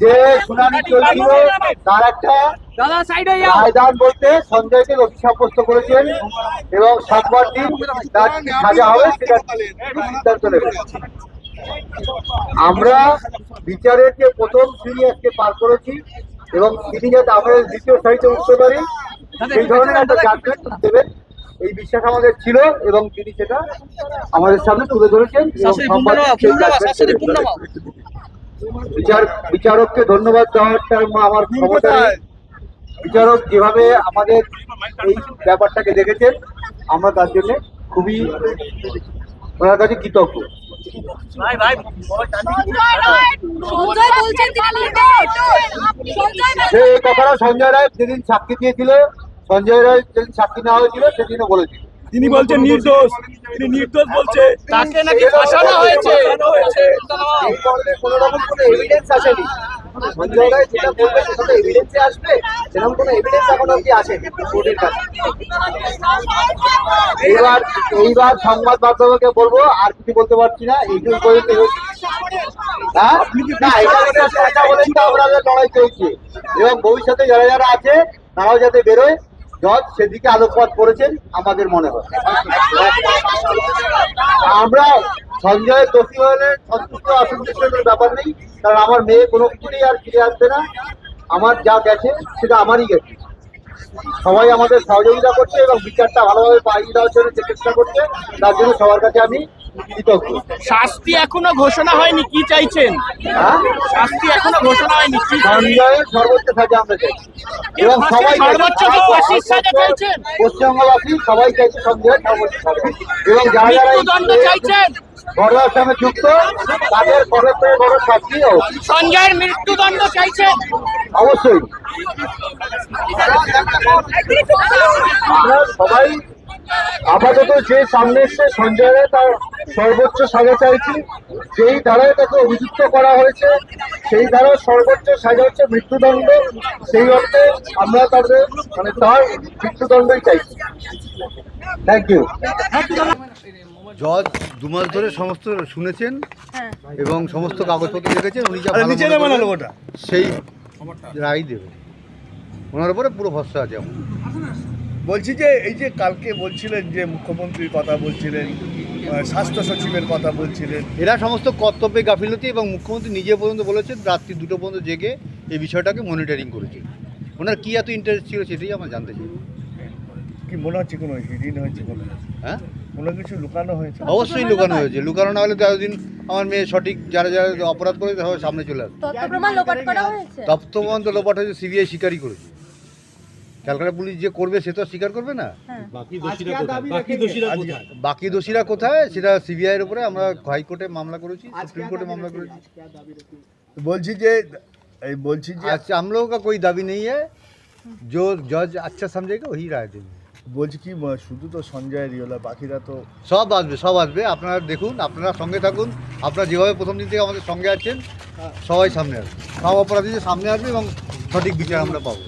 যে শুনানি চলছিল তার একটা রায়দান বলতে সঞ্জয়কে দোষী সাব্যস্ত করেছেন এবং সাতবার দিন তার কি সাজা হবে সেটা সিদ্ধান্ত আমরা বিচারের যে প্রথম সিঁড়ি আজকে পার করেছি এবং তিনি যাতে আমাদের দ্বিতীয় সারিতে উঠতে পারি সেই ধরনের একটা জাজমেন্ট দেবেন। এই বিশ্বাস আমাদের ছিল এবং তিনি সেটা আমাদের সামনে তুলে ধরেছেন। বিচার বিচারককে ধন্যবাদ দেওয়ারটা আমার ক্ষমতা বিচারক যেভাবে আমাদের এই ব্যাপারটাকে দেখেছেন আমরা তার জন্য খুবই ওনার কাছে কৃতজ্ঞ। কথাটা সঞ্জয় রায় যেদিন সাক্ষী দিয়েছিল সঞ্জয় রায় যেদিন সাক্ষী নেওয়া হয়েছিল সেদিনও বলেছিল। তিনি বলছেন নির্দোষ তিনি নির্দোষ বলছে। তাকে নাকি ফাঁসানো হয়েছে? কোনো রকম কোনো এভিডেন্স আসেনি। সঞ্জয় রায় যেটা বলবে সেটা এভিডেন্সে আসবে সেরকম কোনো এভিডেন্স এখন অব্দি আসেনি কোর্টের কাছে। এইবার এইবার সংবাদ মাধ্যমকে বলব আর কিছু বলতে পারছি না এইটুকু পর্যন্ত হ্যাঁ? না এটা একটা বলেই তো আমাদের লড়াই চলছে। এবং ভবিষ্যতে যারা যারা আছে তারাও যাতে বেরোয়। জজ সেদিকে আলোকপাত করেছেন, আমাদের মনে হয়। আমরা সঞ্জয়ের দোষী হলে সন্তুষ্ট অসন্তুষ্টের ব্যাপার নেই, কারণ আমার মেয়ে কোনো কিছুতেই আর ফিরে আসবে না। আমার যা গেছে, সেটা আমারই গেছে। সবাই আমাদের সহযোগিতা করছে এবং বিচারটা ভালোভাবে পাইয়ে দেওয়ার জন্য চেষ্টা করছে। তার জন্য সবার কাছে আমি শাস্তি এখনও ঘোষণা হয়নি কি চাইছেন? হ্যাঁ? শাস্তি এখনও ঘোষণা হয়নি কি সঞ্জয়ের সর্বোচ্চ সাজা আমরা চাই এবং সবাই সর্বোচ্চ ফাঁসির সাজা চাইছেন? পশ্চিমবঙ্গবাসী সবাই চাইছে সঞ্জয়ের সর্বোচ্চ সাজা। এবং যারা যারা চাইছেন। ঘটনার সঙ্গে যুক্ত তাদের বড় থেকে বড় শাস্তি হোক সঞ্জয়ের মৃত্যুদণ্ড চাইছেন। অবশ্যই। সবাই আপাতত যে সামনে এসছে সঞ্জয় রায় তার সর্বোচ্চ সাজা চাইছি। যেই ধারায় তাকে অভিযুক্ত করা হয়েছে সেই ধারার সর্বোচ্চ সাজা হচ্ছে মৃত্যুদণ্ড। সেই অর্থে আমরা তাদের মানে তার মৃত্যুদণ্ডই চাইছি। থ্যাংক ইউ জজ দু মাস ধরে সমস্ত শুনেছেন এবং সমস্ত কাগজপত্র দেখেছেন উনি যা সেই রায় দেবে। ওনার উপরে পুরো ভরসা আছে আমার। বলছি যে এই যে কালকে বলছিলেন যে মুখ্যমন্ত্রীর কথা বলছিলেন স্বাস্থ্য সচিবের কথা বলছিলেন। এরা সমস্ত কর্তব্যে গাফিলতি এবং মুখ্যমন্ত্রী নিজে পর্যন্ত বলেছেন রাত্রি দুটো পর্যন্ত জেগে এই বিষয়টাকে মনিটরিং করেছে। ওনার কী এত ইন্টারেস্ট ছিল সেটাই আমরা জানতে চাই। কি মনে হচ্ছে কোনো হিডিন হয়েছে কোনো? হ্যাঁ? কোনো কিছু লুকানো হয়েছে? অবশ্যই লুকানো হয়েছে। লুকানো না হলে তো এতদিন আমার মেয়ে সঠিক যারা যারা অপরাধ করেছে সামনে চলে আসবে। তথ্য প্রমাণ লোপাট হয়েছে? লোপাট হয়েছে সিবিআই শিকারই করেছে। ক্যালকাটা পুলিশ যে করবে সে তো আর স্বীকার করবে না হ্যাঁ বাকি দোষীরা কোথায় সেটা সিবিআই এর উপরে আমরা হাইকোর্টে মামলা করেছি সুপ্রিম কোর্টে মামলা করেছি বলছি যে এই বলছি যে अच्छा हम लोगों का कोई दावी नहीं है जो जज अच्छा समझेगा वही राय देंगे বলছি কি ম- শুধু তো সঞ্জয় রিওলা বাকিরা তো সব আসবে সব আসবে আপনারা দেখুন আপনারা সঙ্গে থাকুন আপনারা যেভাবে প্রথম দিন থেকে আমাদের সঙ্গে আছেন সবাই সামনে আসবে সব অপরাধীদের সামনে আসবে এবং সঠিক বিচার আমরা পাবো